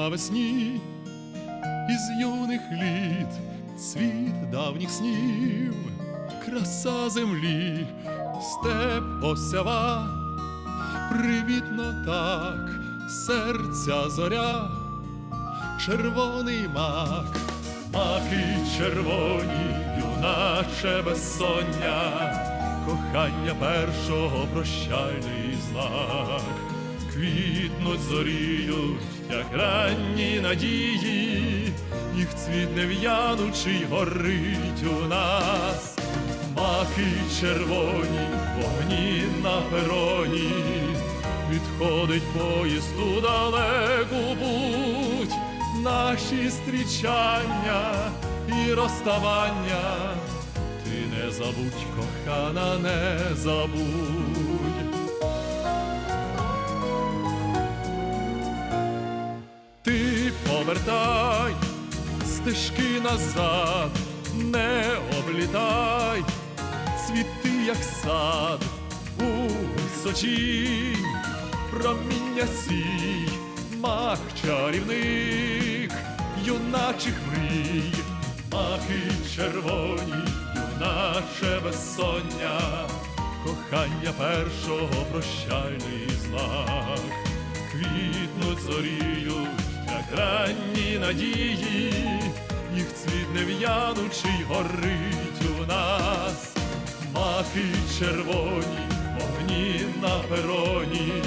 навесні, із юних літ світ давніх снів, краса землі, степ осява, привітно так, серця зоря, червоний мак, маки червоні, юначе безсоння, кохання першого прощальний знак, квітнуть зоріють, як ранні надії, їх цвіт нев'янучий горить у нас, маки червоні, вогні на пероні, відходить поїзд у далеку путь, наші зустрічання і розставання. Ти не забудь, кохана, не забудь. Повертай стежки назад, не облітай, цвіти, як сад, у височі, проміння сій, мах чарівник, юначих мрій, маки червоні, юначе безсоння, кохання першого прощальний знак квітнуть зоріють, як ранні надії, їх цвіт нев'янучий горить у нас, маки червоні, вогні на пероні,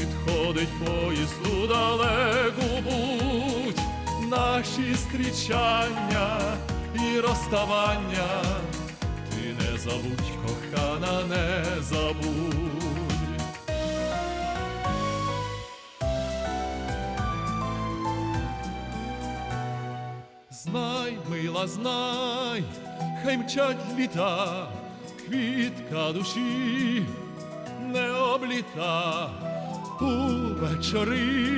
відходить поїзд у далеку путь, наші зустрічання і розставання, Знай, мила, знай, хай мчать літа, квітка душі не обліта у вечори,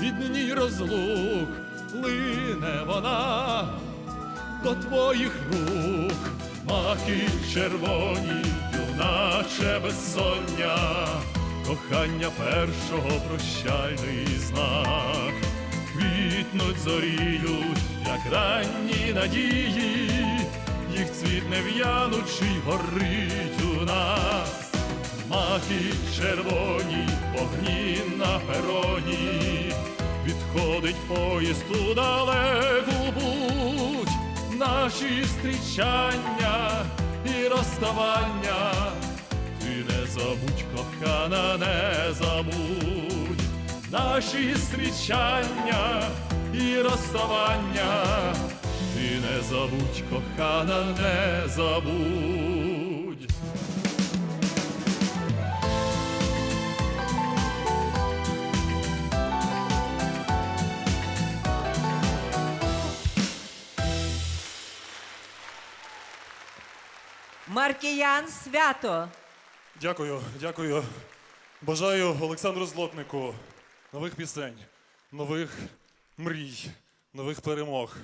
від розлук лине вона до твоїх рук, маки червоні, юначе безсоння, кохання першого прощальний знак квітнуть зоріють, як ранні надії, їх цвіт нев'янучий горить у нас, маки червоні, вогні на пероні, відходить поїзд у далеку путь, наші зустрічання і розставання, ти не забудь, кохана, не забудь наші зустрічання і розставання, ти не забудь, кохана, не забудь. Маркіян свято. Дякую, дякую. Бажаю Олександру Злотнику нових пісень, нових мрій, нових перемог.